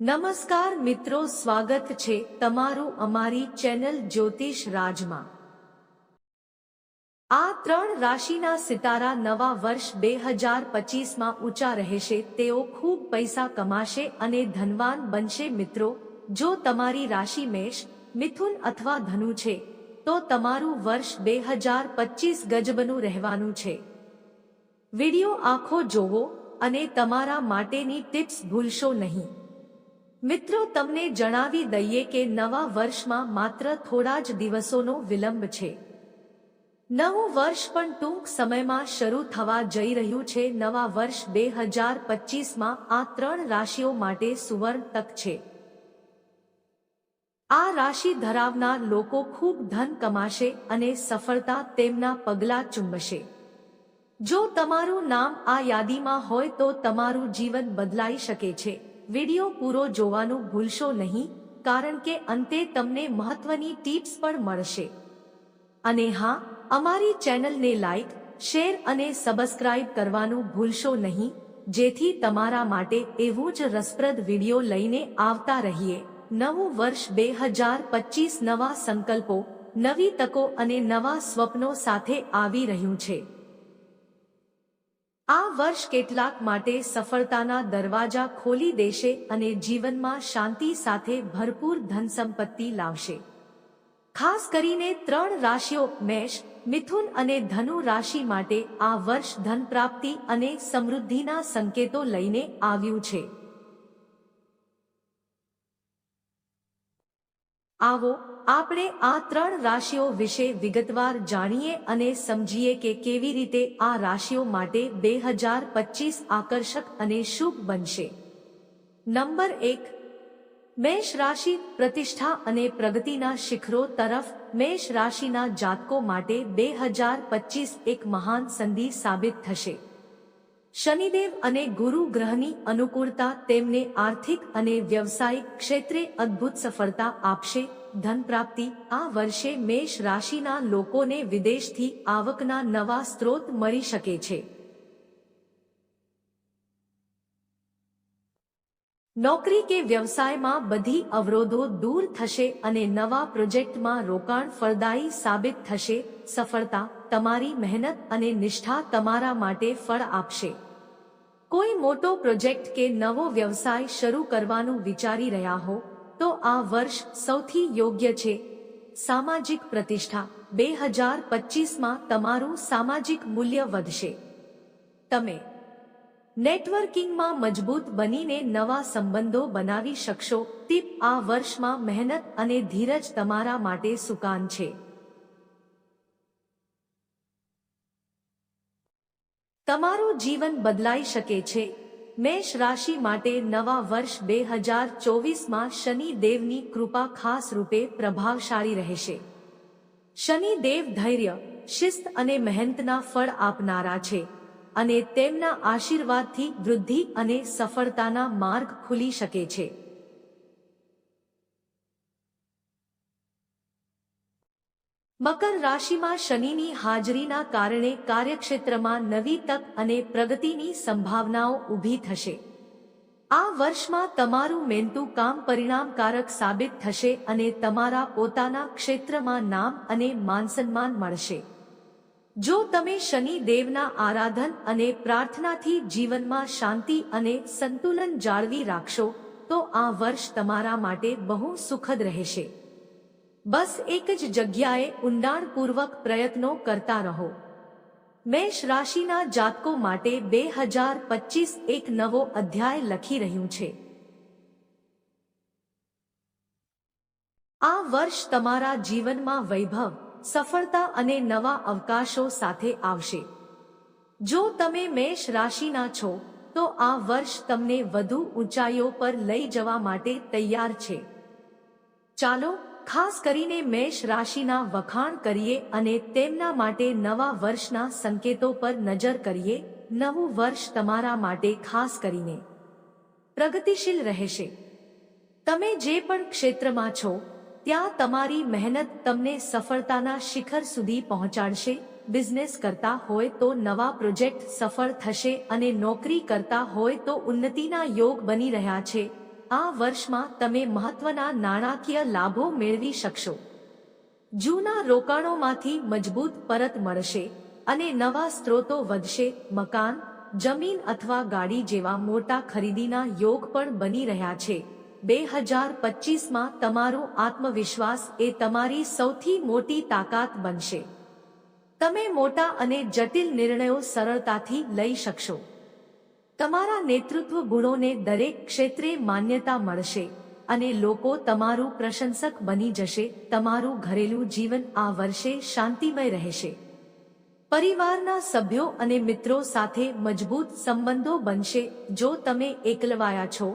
નમસ્કાર મિત્રો, સ્વાગત છે તમારું અમારી ચેનલ જ્યોતિષ રાજમાં. આ ત્રણ રાશિના સિતારા નવા વર્ષ બે હજાર પચીસમાં ઊંચા રહેશે, તેઓ ખૂબ પૈસા કમાશે અને ધનવાન બનશે મિત્રો. જો તમારી રાશિ મેષ, મિથુન અથવા ધનુ છે, તો તમારું વર્ષ બે હજાર પચીસ ગજબનું રહેવાનું છે. વિડિયો આખો જોવો અને તમારા માટેની ટિપ્સ ભૂલશો નહીં. મિત્રો, તમને જણાવી દઈએ કે નવા વર્ષમાં માત્ર થોડા જ દિવસોનો વિલંબ છે. નવું વર્ષ પણ ટૂંક સમયમાં શરૂ થવા જઈ રહ્યું છે. નવા વર્ષ બે હજાર પચીસમાં આ ત્રણ રાશિઓ માટે સુવર્ણ તક છે. આ રાશિ ધરાવનાર લોકો ખૂબ ધન કમાશે અને સફળતા તેમના પગલા ચુંબશે. જો તમારું નામ આ યાદીમાં હોય તો તમારું જીવન બદલાઈ શકે છે. વિડિયો પૂરો જોવાનું ભૂલશો નહીં, કારણ કે અંતે તમને મહત્વની ટિપ્સ પણ મળશે. અને હા, અમારી ચેનલને લાઈક, શેર અને સબસ્ક્રાઇબ કરવાનું ભૂલશો નહીં, જેથી તમારા માટે એવું જ રસપ્રદ વિડિયો લઈને આવતા રહીએ. નવું વર્ષ બે હજાર પચીસ નવા સંકલ્પો, નવી તકો અને નવા સ્વપ્નો સાથે આવી રહ્યું છે. આ વર્ષ કેટલાક માટે સફળતાના દરવાજા ખોલી દેશે અને જીવનમાં શાંતિ સાથે ભરપૂર ધન સંપત્તિ લાવશે. ખાસ કરીને ત્રણ રાશિઓ મેષ, મિથુન અને ધનુ રાશિ માટે આ વર્ષ ધન પ્રાપ્તિ અને સમૃદ્ધિના સંકેતો લઈને આવ્યું છે. આવો, આપણે આ ત્રણ રાશિઓ વિશે વિગતવાર જાણીએ અને સમજીએ કે કેવી રીતે આ રાશિઓ માટે બે હજાર પચીસ આકર્ષક અને શુભ બનશે. નંબર એક, મેષ રાશિ પ્રતિષ્ઠા અને પ્રગતિના શિખરો તરફ મેષ રાશિના જાતકો માટે બે હજાર પચીસ એક મહાન સંધિ સાબિત થશે. શનિદેવ અને ગુરુ ગ્રહની અનુકૂળતા તેમને આર્થિક અને વ્યવસાયિક ક્ષેત્રે અદ્ભુત સફળતા આપશે. ધન પ્રાપ્તિ. આ વર્ષે મેષ રાશિના લોકોને વિદેશથી આવકના નવા સ્ત્રોત મળી શકે છે. નોકરી કે વ્યવસાયમાં બધી અવરોધો દૂર થશે અને નવા પ્રોજેક્ટમાં રોકાણ ફળદાયી સાબિત થશે, સફળતા તમારી મહેનત અને નિષ્ઠા તમારા માટે ફળ આપશે. કોઈ મોટો પ્રોજેક્ટ કે નવો વ્યવસાય શરૂ કરવાનું વિચારી રહ્યા હો, તો આ વર્ષ સૌથી યોગ્ય છે. સામાજિક પ્રતિષ્ઠા, બે હજાર પચીસમાં તમારું સામાજિક મૂલ્ય વધશે. તમે નેટવર્કિંગમાં મજબૂત બનીને નવા સંબંધો બનાવી શકશો. ટીપ, આ વર્ષમાં મહેનત અને ધીરજ તમારા માટે સુકાન છે. તમારું જીવન બદલાઈ શકે છે. મેષ રાશિ માટે નવા વર્ષ બે હજાર ચોવીસમાં શનિ દેવની કૃપા ખાસ રૂપે પ્રભાવશાળી રહેશે. શનિ દેવ ધૈર્ય, શિસ્ત અને મહેનતના ફળ આપનારા છે. અને તેમના આશીર્વાદથી વૃદ્ધિ અને સફળતાના માર્ગ ખુલી શકે છે. મકર રાશિમાં શનિની હાજરીના કારણે કાર્યક્ષેત્રમાં નવી તક અને પ્રગતિની સંભાવનાઓ ઊભી થશે. આ વર્ષમાં તમારું મહેનતું કામ પરિણામકારક સાબિત થશે અને તમારા પોતાના ક્ષેત્રમાં નામ અને માનસન્માન મળશે. જો તમે શનિ દેવના આરાધન અને પ્રાર્થનાથી જીવનમાં શાંતિ અને સંતુલન જાળવી રાખશો, તો આ વર્ષ તમારા માટે બહુ સુખદ રહેશે. બસ એક જ જગ્યાએ ઊંડાણપૂર્વક પ્રયત્નો કરતા રહો. મેષ રાશિના જાતકો માટે બે હજાર પચીસ એક નવો અધ્યાય લખી રહ્યું છે. આ વર્ષ તમારા જીવનમાં વૈભવ સફળતા અને નવા અવકાશો સાથે આવશે. જો તમે મેષ રાશિના છો, તો આ વર્ષ તમને વધુ ઊંચાઈઓ પર લઈ જવા માટે તૈયાર છે. ચાલો, ખાસ કરીને મેષ રાશિના વખાણ કરીએ અને તેમના માટે નવા વર્ષના સંકેતો પર નજર કરીએ. નવું વર્ષ તમારા માટે ખાસ કરીને પ્રગતિશીલ રહેશે. તમે જે પણ ક્ષેત્રમાં છો ત્યાં તમારી મહેનત તમને સફળતાના શિખર સુધી પહોંચાડશે. બિઝનેસ કરતા હોય તો નવા પ્રોજેક્ટ સફળ થશે અને નોકરી કરતા હોય તો ઉન્નતિના યોગ બની રહ્યા છે. આ વર્ષમાં તમે મહત્વના નાણાકીય લાભો મેળવી શકશો. જૂના રોકાણોમાંથી મજબૂત પરત મળશે અને નવા સ્ત્રોતો વધશે. મકાન, જમીન અથવા ગાડી જેવા મોટા ખરીદીના યોગ પણ બની રહ્યા છે. બે હજાર પચીસમાં તમારો આત્મવિશ્વાસ એ તમારી સૌથી મોટી તાકાત બનશે. તમે મોટા અને જટિલ નિર્ણયો સરળતાથી લઈ શકશો. તમારા નેતૃત્વ ગુણોને દરેક ક્ષેત્રે માન્યતા મળશે અને લોકો તમારું પ્રશંસક બની જશે, તમારું ઘરેલું જીવન આ વર્ષે શાંતિમય રહેશે. પરિવારના સભ્યો અને મિત્રો સાથે મજબૂત સંબંધો બનશે, જો તમે એકલવાયા છો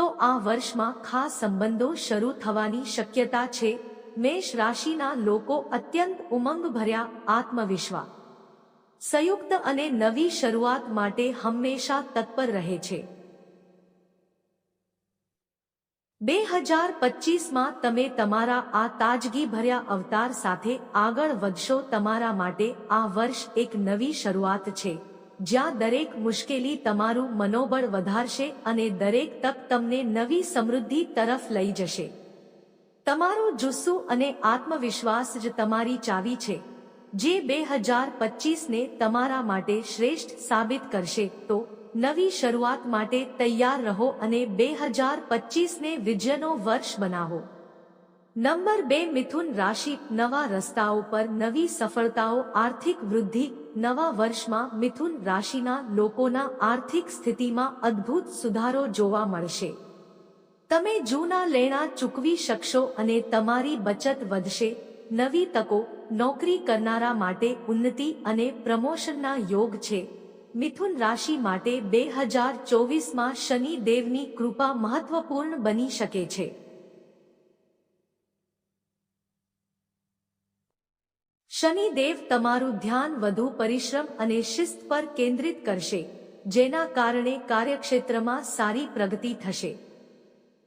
તો આ વર્ષમાં ખાસ સંબંધો શરૂ થવાની શક્યતા છે. મેષ રાશિના લોકો અત્યંત ઉમંગભર્યા આત્મવિશ્વાસ સંયુક્ત અને નવી શરૂઆત માટે હંમેશા તત્પર રહે છે. બે હજાર પચીસમાં તમે તમારા આ તાજગી ભર્યા અવતાર સાથે આગળ વધશો તમારા માટે આ વર્ષ એક નવી શરૂઆત છે. જ્યાં દરેક મુશ્કેલી તમારું મનોબળ વધારશે અને દરેક તક તમને નવી સમૃદ્ધિ તરફ લઈ જશે. તમારો જુસ્સો અને આત્મવિશ્વાસ જ તમારી ચાવી છે. જે બે હજાર પચીસને તમારા માટે શ્રેષ્ઠ સાબિત કરશે, તો નવી શરૂઆત માટે તૈયાર રહો અને બે હજાર પચીસને વિજયનો વર્ષ બનાવો. નંબર બે, મિથુન રાશિ, નવા રસ્તાઓ પર નવી સફળતાઓ, આર્થિક વૃદ્ધિ, નવા વર્ષમાં મિથુન રાશિના લોકોના આર્થિક સ્થિતિમાં અદ્ભુત સુધારો જોવા મળશે. તમે જૂના લેણા ચૂકવી શકશો અને તમારી બચત વધશે. નવી તકો, નોકરી કરનારા માટે ઉન્નતિ અને પ્રમોશનના યોગ છે. મિથુન રાશિ માટે બે હજાર ચોવીસમાં શનિ દેવની કૃપા મહત્વપૂર્ણ બની શકે છે. શનિદેવ તમારું ધ્યાન વધુ પરિશ્રમ અને શિસ્ત પર કેન્દ્રિત કરશે, જેના કારણે કાર્યક્ષેત્રમાં સારી પ્રગતિ થશે.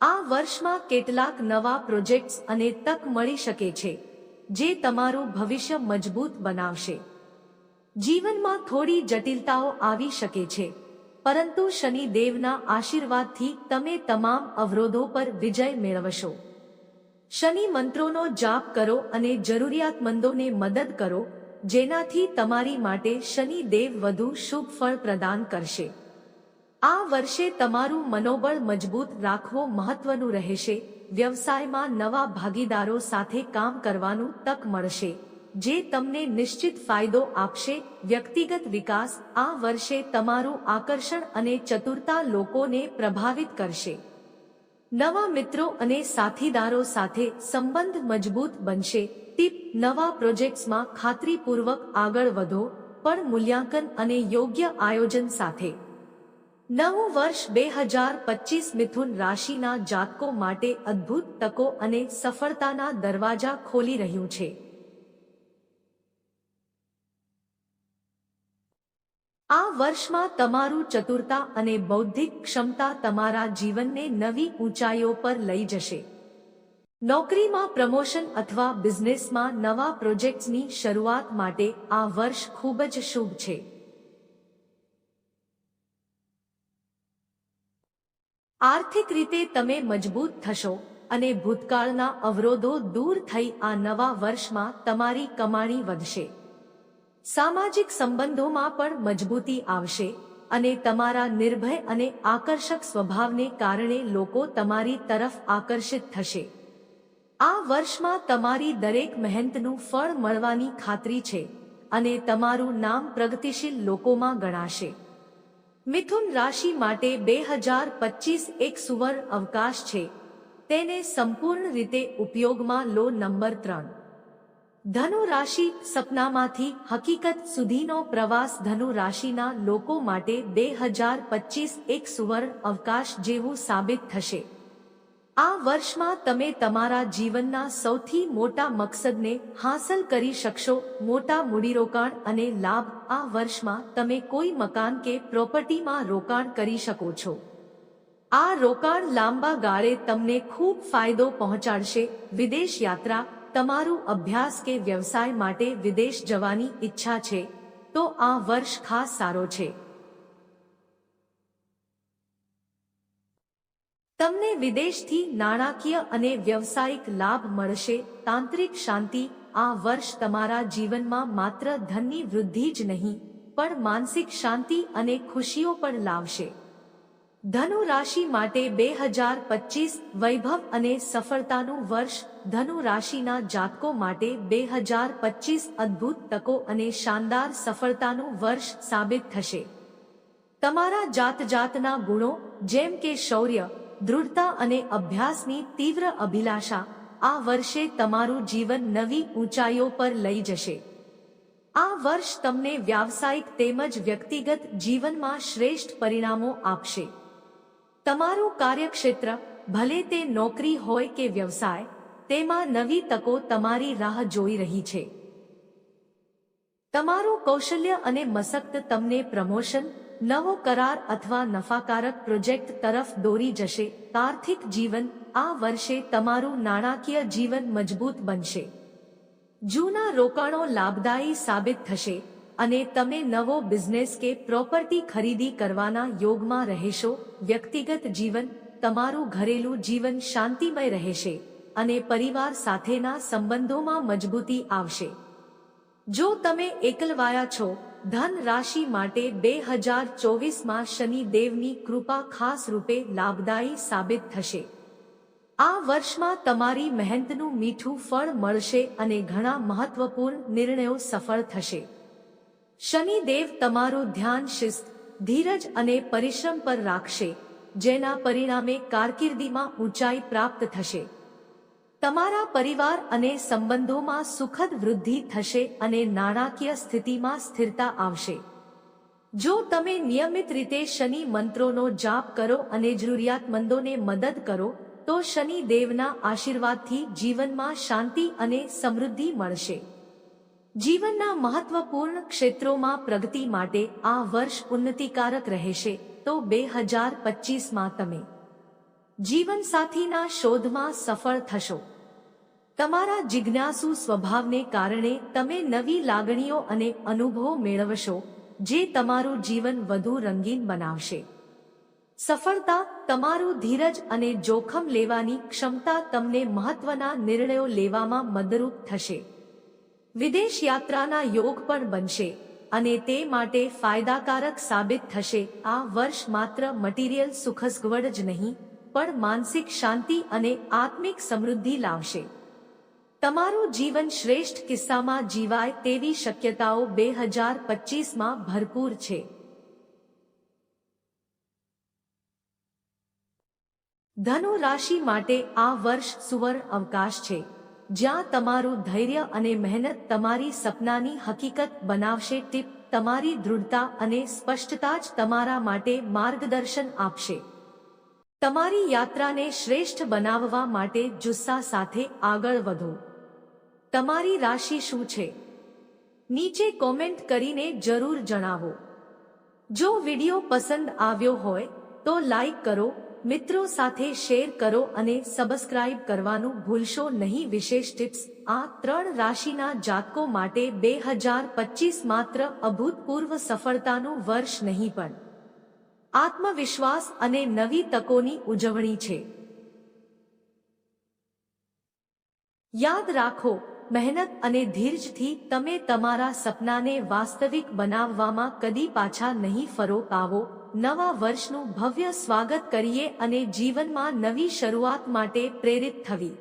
આ વર્ષમાં કેટલાક નવા પ્રોજેક્ટ્સ અને તક મળી શકે છે, જે તમારું ભવિષ્ય મજબૂત બનાવશે. જીવનમાં થોડી જટિલતાઓ આવી શકે છે, પરંતુ શનિદેવના આશીર્વાદથી તમે તમામ અવરોધો પર વિજય મેળવશો. શનિ મંત્રોનો જાપ કરો અને જરૂરિયાતમંદોને મદદ કરો, જેનાથી તમારી માટે શનિ દેવ વધુ શુભ ફળ પ્રદાન કરશે. આ વર્ષે તમારું મનોબળ મજબૂત રાખવો મહત્વનું રહેશે. વ્યવસાયમાં નવા ભાગીદારો સાથે કામ કરવાનું તક મળશે, જે તમને નિશ્ચિત ફાયદો આપશે. વ્યક્તિગત વિકાસ આ વર્ષે તમારું આકર્ષણ અને ચતુરતા લોકોને પ્રભાવિત કરશે. નવા મિત્રો અને સાથીદારો સાથે સંબંધ મજબૂત બનશે. ટીપ, નવા પ્રોજેક્ટ્સમાં ખાતરીપૂર્વક આગળ વધો, પણ મૂલ્યાંકન અને યોગ્ય આયોજન સાથે. નવું વર્ષ બે હજાર પચીસ મિથુન રાશિના જાતકો માટે અદ્ભુત તકો અને સફળતાના દરવાજા ખોલી રહ્યું છે. આ વર્ષમાં તમારું ચતુરતા અને બૌદ્ધિક ક્ષમતા તમારા જીવનને નવી ઊંચાઈઓ પર લઈ જશે. નોકરીમાં પ્રમોશન અથવા બિઝનેસમાં નવા પ્રોજેક્ટ્સની શરૂઆત માટે આ વર્ષ ખૂબ જ શુભ છે. આર્થિક રીતે તમે મજબૂત થશો અને ભૂતકાળના અવરોધો દૂર થઈ આ નવા વર્ષમાં તમારી કમાણી વધશે. સામાજિક સંબંધોમાં પણ મજબૂતી આવશે અને તમારા નિર્ભય અને આકર્ષક સ્વભાવને કારણે લોકો તમારી તરફ આકર્ષિત થશે. આ વર્ષમાં તમારી દરેક મહેનતનું ફળ મળવાની ખાતરી છે અને તમારું નામ પ્રગતિશીલ લોકોમાં ગણાશે. મિથુન રાશિ માટે બે હજાર પચીસ એક સુવર્ણ અવકાશ છે. તેને સંપૂર્ણ રીતે ઉપયોગમાં લો નંબર ત્રણ. ધનુ રાશિ સપનામાંથી હકીકત સુધીનો પ્રવાસ ધનુ રાશિના લોકો માટે બે હજાર પચીસ એક સુવર્ણ અવકાશ જેવું સાબિત થશે. આ વર્ષમાં તમે તમારા જીવનના સૌથી મોટા મકસદને હાંસલ કરી શકશો, મોટા મૂડીરોકાણ અને લાભ. આ વર્ષમાં તમે કોઈ મકાન કે પ્રોપર્ટીમાં રોકાણ કરી શકો છો. આ રોકાણ લાંબા ગાળે તમને ખૂબ ફાયદો પહોંચાડશે. વિદેશ યાત્રા તમારું અભ્યાસ કે વ્યવસાય માટે વિદેશ જવાની ઈચ્છા છે, તો આ વર્ષ ખાસ સારો છે. તમને વિદેશથી નાણાકીય અને વ્યવસાયિક લાભ મળશે, તાંત્રિક શાંતિ આ વર્ષ તમારા જીવનમાં માત્ર ધનની વૃદ્ધિ જ નહીં, પણ માનસિક શાંતિ અને ખુશીઓ પણ લાવશે. ધનુ રાશિ માટે બે હજાર પચીસ વૈભવ અને સફળતાનું વર્ષ. ધનુ રાશિના જાતકો માટે બે હજાર પચીસ અદ્ભુત તકો અને શાનદાર સફળતાનું વર્ષ સાબિત થશે. તમારા જાત જાતના ગુણો, જેમ કે શૌર્ય, દૃઢતા અને અભ્યાસની તીવ્ર અભિલાષા, આ વર્ષે તમારું જીવન નવી ઊંચાઈઓ પર લઈ જશે. આ વર્ષ તમને વ્યાવસાયિક તેમજ વ્યક્તિગત જીવનમાં શ્રેષ્ઠ પરિણામો આપશે. તમારું કાર્યક્ષેત્ર ભલે તે નોકરી હોય કે વ્યવસાય, તેમાં નવી તકો તમારી રાહ જોઈ રહી છે. તમારું કૌશલ્ય અને મસક્ત તમને પ્રમોશન, નવો કરાર અથવા નફાકારક પ્રોજેક્ટ તરફ દોરી જશે. આર્થિક જીવન, આ વર્ષે તમારું નાણાકીય જીવન મજબૂત બનશે. જૂના રોકાણો લાભદાયી સાબિત થશે. અને તમે નવો બિઝનેસ કે પ્રોપર્ટી ખરીદી કરવાના યોગમાં રહેશો, વ્યક્તિગત જીવન, તમારું ઘરેલું જીવન શાંતિમય રહેશે અને પરિવાર સાથેના સંબંધોમાં મજબૂતી આવશે. જો તમે એકલવાયા છો, ધન રાશિ માટે બે હજાર ચોવીસમાં શનિદેવની કૃપા ખાસ રૂપે લાભદાયી સાબિત થશે. આ વર્ષમાં તમારી મહેનતનું મીઠું ફળ મળશે અને ઘણા મહત્વપૂર્ણ નિર્ણયો સફળ થશે. શનિદેવ તમારું ધ્યાન શિસ્ત, ધીરજ અને પરિશ્રમ પર રાખશે, જેના પરિણામે કારકિર્દીમાં ઊંચાઈ પ્રાપ્ત થશે. તમારા પરિવાર અને સંબંધોમાં સુખદ વૃદ્ધિ થશે અને નાણાકીય સ્થિતિમાં સ્થિરતા આવશે. જો તમે નિયમિત રીતે શનિ મંત્રોનો જાપ કરો અને જરૂરિયાતમંદોને મદદ કરો, તો શનિ દેવના આશીર્વાદથી જીવનમાં શાંતિ અને સમૃદ્ધિ મળશે. જીવનના મહત્વપૂર્ણ ક્ષેત્રોમાં પ્રગતિ માટે આ વર્ષ ઉન્નતિકારક રહેશે. તો બે હજાર પચીસમાં તમે જીવનસાથીના શોધમાં સફળ થશો. તમારા જિજ્ઞાસુ સ્વભાવને કારણે તમે નવી લાગણીઓ અને અનુભવો મેળવશો, જે તમારું જીવન વધુ રંગીન બનાવશે. સફળતા તમારું ધીરજ અને જોખમ લેવાની ક્ષમતા તમને મહત્વના નિર્ણયો લેવામાં મદરૂપ થશે. વિદેશ યાત્રાના યોગ પણ બનશે અને તે માટે ફાયદાકારક સાબિત થશે. આ વર્ષ માત્ર મટીરિયલ સુખસગવડ જ નહીં, પણ માનસિક શાંતિ અને આત્મિક સમૃદ્ધિ લાવશે. તમારું જીવન શ્રેષ્ઠ કિસ્સામાં જીવાય તેવી શક્યતાઓ બે હજાર પચીસમાં ભરપૂર છે. ધનુ રાશિ માટે આ વર્ષ સુવર્ણ અવકાશ છે. જ્યાં તમારું ધૈર્ય અને મહેનત તમારી સપનાની હકીકત બનાવશે, ટીપ, તમારી દૃઢતા અને સ્પષ્ટતા જ તમારા માટે માર્ગદર્શન આપશે. તમારી યાત્રાને શ્રેષ્ઠ બનાવવા માટે જુસ્સા સાથે આગળ વધો. તમારી રાશિ શું છે? નીચે કોમેન્ટ કરીને જરૂર જણાવો. જો વિડિયો પસંદ આવ્યો હોય, તો લાઈક કરો મિત્રો સાથે શેર કરો અને સબસ્ક્રાઇબ કરવાનું ભૂલશો નહીં. વિશેષ ટિપ્સ, આ ત્રણ રાશિના જાતકો માટે બે હજાર પચીસ માત્ર અભૂતપૂર્વ સફળતાનું વર્ષ નહીં, પણ આત્મવિશ્વાસ અને નવી તકોની ઉજવણી છે. યાદ રાખો, મહેનત અને ધીરજથી તમે તમારા સપનાને વાસ્તવિક બનાવવામાં કદી પાછા નહીં ફરો આવો નવા વર્ષનું ભવ્ય સ્વાગત કરીએ અને જીવનમાં નવી શરૂઆત માટે પ્રેરિત થવી.